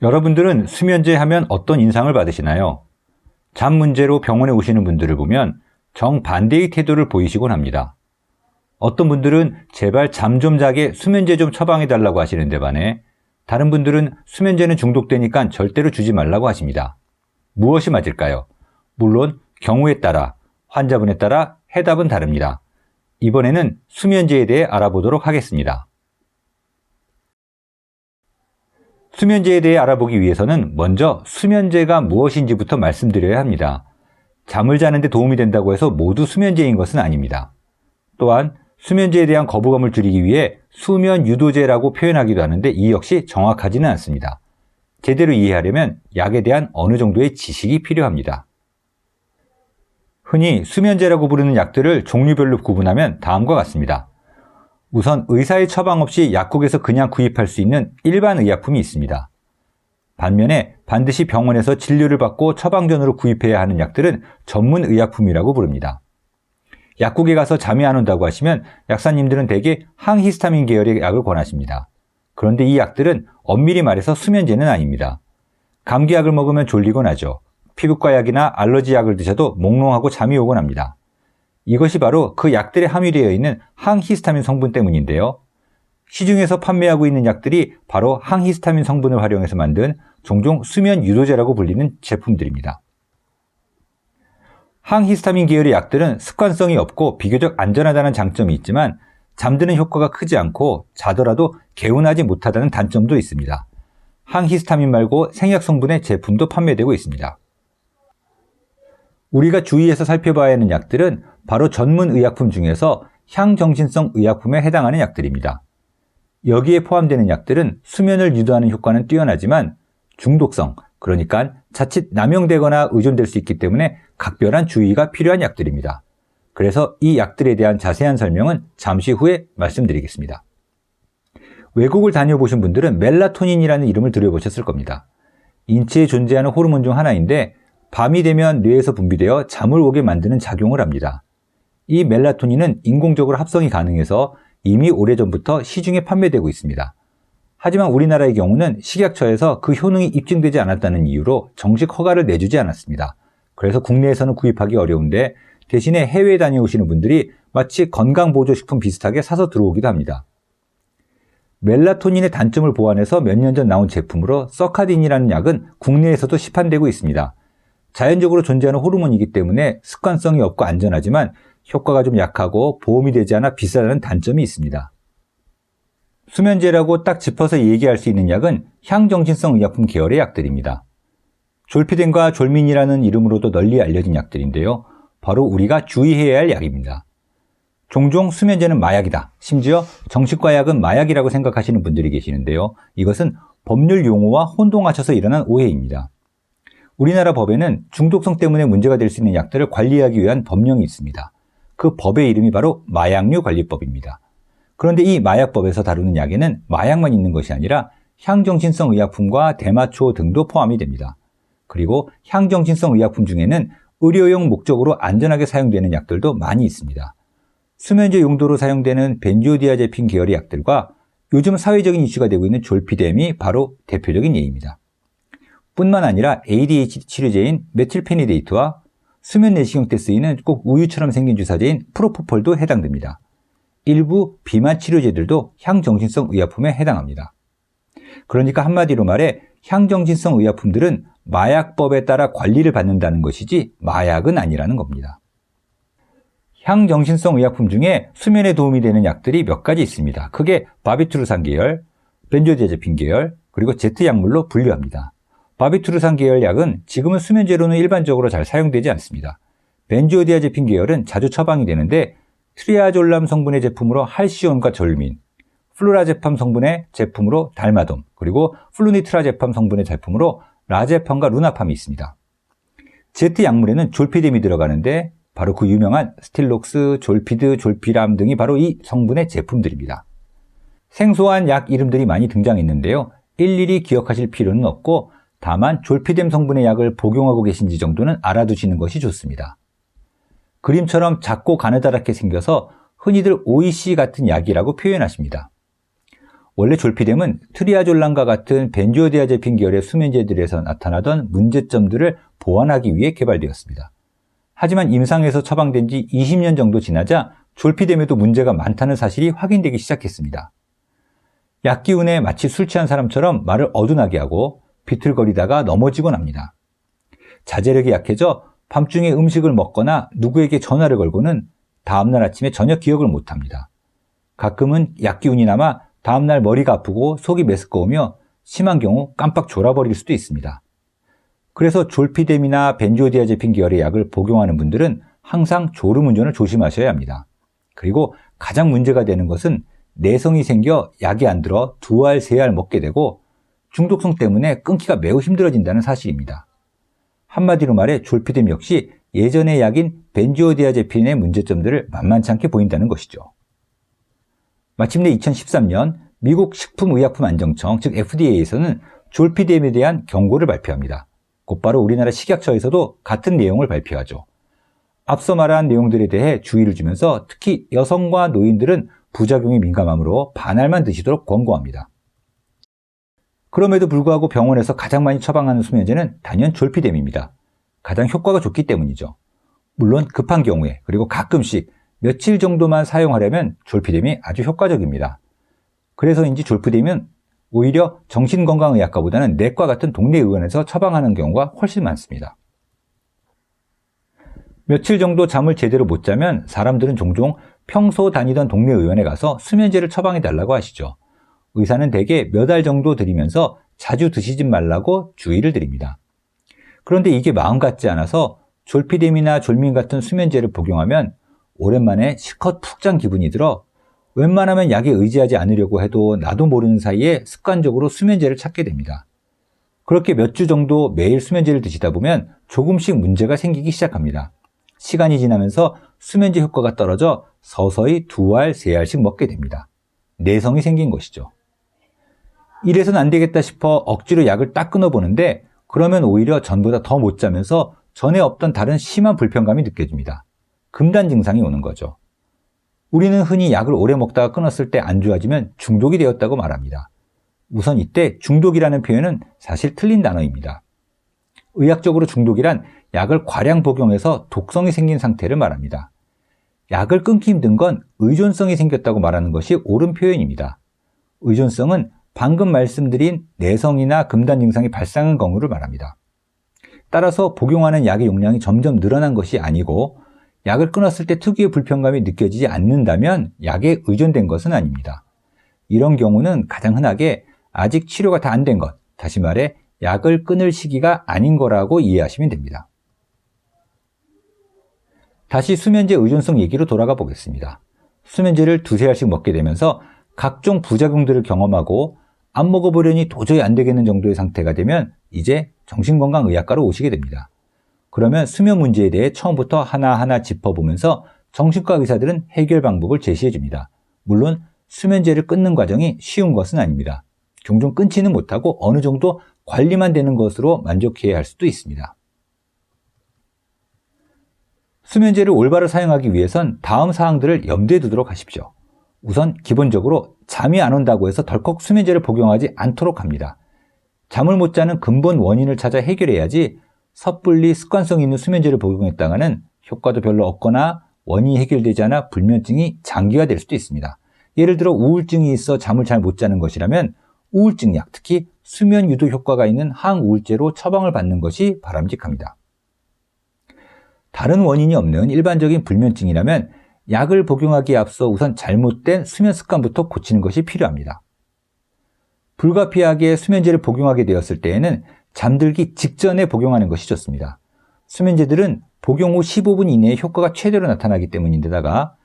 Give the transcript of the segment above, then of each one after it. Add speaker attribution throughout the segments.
Speaker 1: 여러분들은 수면제 하면 어떤 인상을 받으시나요? 잠 문제로 병원에 오시는 분들을 보면 정반대의 태도를 보이시곤 합니다. 어떤 분들은 제발 잠 좀 자게 수면제 좀 처방해 달라고 하시는데 반해 다른 분들은 수면제는 중독되니까 절대로 주지 말라고 하십니다. 무엇이 맞을까요? 물론 경우에 따라 환자분에 따라 해답은 다릅니다. 이번에는 수면제에 대해 알아보도록 하겠습니다. 수면제에 대해 알아보기 위해서는 먼저 수면제가 무엇인지부터 말씀드려야 합니다. 잠을 자는데 도움이 된다고 해서 모두 수면제인 것은 아닙니다. 또한 수면제에 대한 거부감을 줄이기 위해 수면 유도제라고 표현하기도 하는데 이 역시 정확하지는 않습니다. 제대로 이해하려면 약에 대한 어느 정도의 지식이 필요합니다. 흔히 수면제라고 부르는 약들을 종류별로 구분하면 다음과 같습니다. 우선 의사의 처방 없이 약국에서 그냥 구입할 수 있는 일반 의약품이 있습니다. 반면에 반드시 병원에서 진료를 받고 처방전으로 구입해야 하는 약들은 전문 의약품이라고 부릅니다. 약국에 가서 잠이 안 온다고 하시면 약사님들은 대개 항히스타민 계열의 약을 권하십니다. 그런데 이 약들은 엄밀히 말해서 수면제는 아닙니다. 감기약을 먹으면 졸리곤 하죠. 피부과 약이나 알러지 약을 드셔도 몽롱하고 잠이 오곤 합니다. 이것이 바로 그 약들에 함유되어 있는 항히스타민 성분 때문인데요. 시중에서 판매하고 있는 약들이 바로 항히스타민 성분을 활용해서 만든 종종 수면 유도제라고 불리는 제품들입니다. 항히스타민 계열의 약들은 습관성이 없고 비교적 안전하다는 장점이 있지만 잠드는 효과가 크지 않고 자더라도 개운하지 못하다는 단점도 있습니다. 항히스타민 말고 생약 성분의 제품도 판매되고 있습니다. 우리가 주의해서 살펴봐야 하는 약들은 바로 전문 의약품 중에서 향정신성 의약품에 해당하는 약들입니다. 여기에 포함되는 약들은 수면을 유도하는 효과는 뛰어나지만 중독성, 그러니까 자칫 남용되거나 의존될 수 있기 때문에 각별한 주의가 필요한 약들입니다. 그래서 이 약들에 대한 자세한 설명은 잠시 후에 말씀드리겠습니다. 외국을 다녀보신 분들은 멜라토닌이라는 이름을 들어보셨을 겁니다. 인체에 존재하는 호르몬 중 하나인데 밤이 되면 뇌에서 분비되어 잠을 오게 만드는 작용을 합니다. 이 멜라토닌은 인공적으로 합성이 가능해서 이미 오래전부터 시중에 판매되고 있습니다. 하지만 우리나라의 경우는 식약처에서 그 효능이 입증되지 않았다는 이유로 정식 허가를 내주지 않았습니다. 그래서 국내에서는 구입하기 어려운데 대신에 해외에 다녀오시는 분들이 마치 건강보조식품 비슷하게 사서 들어오기도 합니다. 멜라토닌의 단점을 보완해서 몇 년 전 나온 제품으로 서카딘이라는 약은 국내에서도 시판되고 있습니다. 자연적으로 존재하는 호르몬이기 때문에 습관성이 없고 안전하지만 효과가 좀 약하고 보험이 되지 않아 비싸다는 단점이 있습니다. 수면제라고 딱 짚어서 얘기할 수 있는 약은 향정신성 의약품 계열의 약들입니다. 졸피뎀과 졸민이라는 이름으로도 널리 알려진 약들인데요. 바로 우리가 주의해야 할 약입니다. 종종 수면제는 마약이다. 심지어 정신과 약은 마약이라고 생각하시는 분들이 계시는데요. 이것은 법률 용어와 혼동하셔서 일어난 오해입니다. 우리나라 법에는 중독성 때문에 문제가 될 수 있는 약들을 관리하기 위한 법령이 있습니다. 그 법의 이름이 바로 마약류 관리법입니다. 그런데 이 마약법에서 다루는 약에는 마약만 있는 것이 아니라 향정신성 의약품과 대마초 등도 포함이 됩니다. 그리고 향정신성 의약품 중에는 의료용 목적으로 안전하게 사용되는 약들도 많이 있습니다. 수면제 용도로 사용되는 벤조디아제핀 계열의 약들과 요즘 사회적인 이슈가 되고 있는 졸피뎀이 바로 대표적인 예입니다. 뿐만 아니라 ADHD 치료제인 메틸페니데이트와 수면 내시경 때 쓰이는 꼭 우유처럼 생긴 주사제인 프로포폴도 해당됩니다. 일부 비만 치료제들도 향정신성 의약품에 해당합니다. 그러니까 한마디로 말해 향정신성 의약품들은 마약법에 따라 관리를 받는다는 것이지 마약은 아니라는 겁니다. 향정신성 의약품 중에 수면에 도움이 되는 약들이 몇 가지 있습니다. 크게 바비투르산 계열, 벤조디아제핀 계열, 그리고 제트 약물로 분류합니다. 바비투르산 계열 약은 지금은 수면제로는 일반적으로 잘 사용되지 않습니다. 벤조디아제핀 계열은 자주 처방이 되는데 트리아졸람 성분의 제품으로 할시온과 절민, 플루라제팜 성분의 제품으로 달마돔, 그리고 플루니트라제팜 성분의 제품으로 라제팜과 루나팜이 있습니다. 제트 약물에는 졸피뎀이 들어가는데 바로 그 유명한 스틸록스, 졸피드, 졸피람 등이 바로 이 성분의 제품들입니다. 생소한 약 이름들이 많이 등장했는데요. 일일이 기억하실 필요는 없고 다만 졸피뎀 성분의 약을 복용하고 계신지 정도는 알아두시는 것이 좋습니다. 그림처럼 작고 가느다랗게 생겨서 흔히들 OEC 같은 약이라고 표현하십니다. 원래 졸피뎀은 트리아졸란과 같은 벤조디아제핀 계열의 수면제들에서 나타나던 문제점들을 보완하기 위해 개발되었습니다. 하지만 임상에서 처방된 지 20년 정도 지나자 졸피뎀에도 문제가 많다는 사실이 확인되기 시작했습니다. 약 기운에 마치 술 취한 사람처럼 말을 어둔하게 하고 비틀거리다가 넘어지곤 합니다. 자제력이 약해져 밤중에 음식을 먹거나 누구에게 전화를 걸고는 다음날 아침에 전혀 기억을 못합니다. 가끔은 약 기운이 남아 다음날 머리가 아프고 속이 메스꺼우며 심한 경우 깜빡 졸아버릴 수도 있습니다. 그래서 졸피뎀이나 벤조디아제핀 계열의 약을 복용하는 분들은 항상 졸음 운전을 조심하셔야 합니다. 그리고 가장 문제가 되는 것은 내성이 생겨 약이 안 들어 두 알, 세 알 먹게 되고 중독성 때문에 끊기가 매우 힘들어진다는 사실입니다. 한마디로 말해 졸피뎀 역시 예전의 약인 벤조디아제핀의 문제점들을 만만치 않게 보인다는 것이죠. 마침내 2013년 미국 식품의약품안정청 즉 FDA에서는 졸피뎀에 대한 경고를 발표합니다. 곧바로 우리나라 식약처에서도 같은 내용을 발표하죠. 앞서 말한 내용들에 대해 주의를 주면서 특히 여성과 노인들은 부작용이 민감하므로 반알만 드시도록 권고합니다. 그럼에도 불구하고 병원에서 가장 많이 처방하는 수면제는 단연 졸피뎀입니다. 가장 효과가 좋기 때문이죠. 물론 급한 경우에 그리고 가끔씩 며칠 정도만 사용하려면 졸피뎀이 아주 효과적입니다. 그래서인지 졸피뎀은 오히려 정신건강의학과보다는 내과 같은 동네 의원에서 처방하는 경우가 훨씬 많습니다. 며칠 정도 잠을 제대로 못 자면 사람들은 종종 평소 다니던 동네 의원에 가서 수면제를 처방해 달라고 하시죠. 의사는 대개 몇 알 정도 드리면서 자주 드시지 말라고 주의를 드립니다. 그런데 이게 마음 같지 않아서 졸피뎀이나 졸민 같은 수면제를 복용하면 오랜만에 실컷 푹 잔 기분이 들어 웬만하면 약에 의지하지 않으려고 해도 나도 모르는 사이에 습관적으로 수면제를 찾게 됩니다. 그렇게 몇 주 정도 매일 수면제를 드시다 보면 조금씩 문제가 생기기 시작합니다. 시간이 지나면서 수면제 효과가 떨어져 서서히 두 알, 세 알씩 먹게 됩니다. 내성이 생긴 것이죠. 이래선 안 되겠다 싶어 억지로 약을 딱 끊어보는데 그러면 오히려 전보다 더 못 자면서 전에 없던 다른 심한 불편감이 느껴집니다. 금단 증상이 오는 거죠. 우리는 흔히 약을 오래 먹다가 끊었을 때 안 좋아지면 중독이 되었다고 말합니다. 우선 이때 중독이라는 표현은 사실 틀린 단어입니다. 의학적으로 중독이란 약을 과량 복용해서 독성이 생긴 상태를 말합니다. 약을 끊기 힘든 건 의존성이 생겼다고 말하는 것이 옳은 표현입니다. 의존성은 방금 말씀드린 내성이나 금단 증상이 발생한 경우를 말합니다. 따라서 복용하는 약의 용량이 점점 늘어난 것이 아니고 약을 끊었을 때 특유의 불편감이 느껴지지 않는다면 약에 의존된 것은 아닙니다. 이런 경우는 가장 흔하게 아직 치료가 다 안 된 것, 다시 말해 약을 끊을 시기가 아닌 거라고 이해하시면 됩니다. 다시 수면제 의존성 얘기로 돌아가 보겠습니다. 수면제를 두세 알씩 먹게 되면서 각종 부작용들을 경험하고 안 먹어보려니 도저히 안 되겠는 정도의 상태가 되면 이제 정신건강의학과로 오시게 됩니다. 그러면 수면 문제에 대해 처음부터 하나하나 짚어보면서 정신과 의사들은 해결 방법을 제시해 줍니다. 물론 수면제를 끊는 과정이 쉬운 것은 아닙니다. 종종 끊지는 못하고 어느 정도 관리만 되는 것으로 만족해야 할 수도 있습니다. 수면제를 올바로 사용하기 위해선 다음 사항들을 염두에 두도록 하십시오. 우선 기본적으로 잠이 안 온다고 해서 덜컥 수면제를 복용하지 않도록 합니다. 잠을 못 자는 근본 원인을 찾아 해결해야지 섣불리 습관성 있는 수면제를 복용했다가는 효과도 별로 없거나 원인이 해결되지 않아 불면증이 장기화될 수도 있습니다. 예를 들어 우울증이 있어 잠을 잘 못 자는 것이라면 우울증 약, 특히 수면 유도 효과가 있는 항우울제로 처방을 받는 것이 바람직합니다. 다른 원인이 없는 일반적인 불면증이라면 약을 복용하기에 앞서 우선 잘못된 수면 습관부터 고치는 것이 필요합니다. 불가피하게 수면제를 복용하게 되었을 때에는 잠들기 직전에 복용하는 것이 좋습니다. 수면제들은 복용 후 15분 이내에 효과가 최대로 나타나기 때문인데다가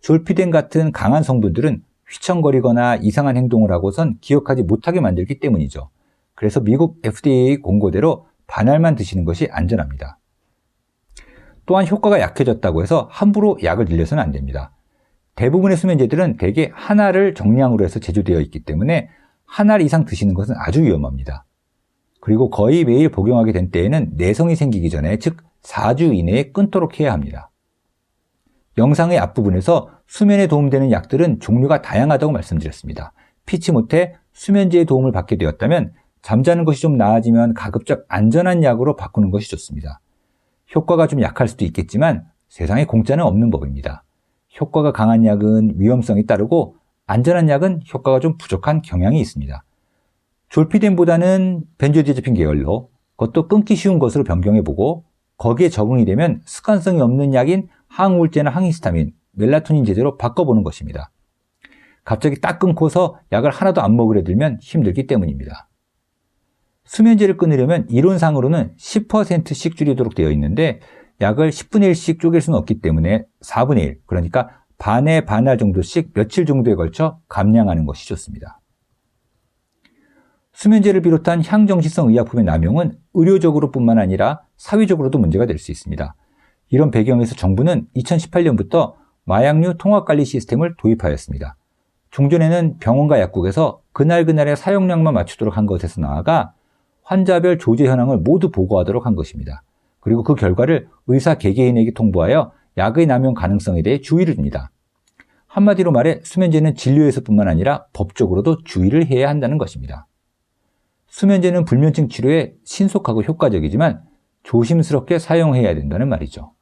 Speaker 1: 졸피뎀 같은 강한 성분들은 휘청거리거나 이상한 행동을 하고선 기억하지 못하게 만들기 때문이죠. 그래서 미국 FDA 공고대로 반알만 드시는 것이 안전합니다. 또한 효과가 약해졌다고 해서 함부로 약을 늘려서는 안 됩니다. 대부분의 수면제들은 대개 하나를 정량으로 해서 제조되어 있기 때문에 한알 이상 드시는 것은 아주 위험합니다. 그리고 거의 매일 복용하게 된 때에는 내성이 생기기 전에 즉 4주 이내에 끊도록 해야 합니다. 영상의 앞부분에서 수면에 도움되는 약들은 종류가 다양하다고 말씀드렸습니다. 피치 못해 수면제의 도움을 받게 되었다면 잠자는 것이 좀 나아지면 가급적 안전한 약으로 바꾸는 것이 좋습니다. 효과가 좀 약할 수도 있겠지만 세상에 공짜는 없는 법입니다. 효과가 강한 약은 위험성이 따르고 안전한 약은 효과가 좀 부족한 경향이 있습니다. 졸피뎀보다는 벤조디아제핀 계열로 그것도 끊기 쉬운 것으로 변경해보고 거기에 적응이 되면 습관성이 없는 약인 항우울제나 항히스타민, 멜라토닌 제제로 바꿔보는 것입니다. 갑자기 딱 끊고서 약을 하나도 안 먹으려 들면 힘들기 때문입니다. 수면제를 끊으려면 이론상으로는 10%씩 줄이도록 되어 있는데 약을 10분의 1씩 쪼갤 수는 없기 때문에 4분의 1, 그러니까 반에 반할 정도씩 며칠 정도에 걸쳐 감량하는 것이 좋습니다. 수면제를 비롯한 향정신성 의약품의 남용은 의료적으로 뿐만 아니라 사회적으로도 문제가 될 수 있습니다. 이런 배경에서 정부는 2018년부터 마약류 통합관리 시스템을 도입하였습니다. 종전에는 병원과 약국에서 그날그날의 사용량만 맞추도록 한 것에서 나아가 환자별 조제 현황을 모두 보고하도록 한 것입니다. 그리고 그 결과를 의사 개개인에게 통보하여 약의 남용 가능성에 대해 주의를 줍니다. 한마디로 말해 수면제는 진료에서뿐만 아니라 법적으로도 주의를 해야 한다는 것입니다. 수면제는 불면증 치료에 신속하고 효과적이지만 조심스럽게 사용해야 된다는 말이죠.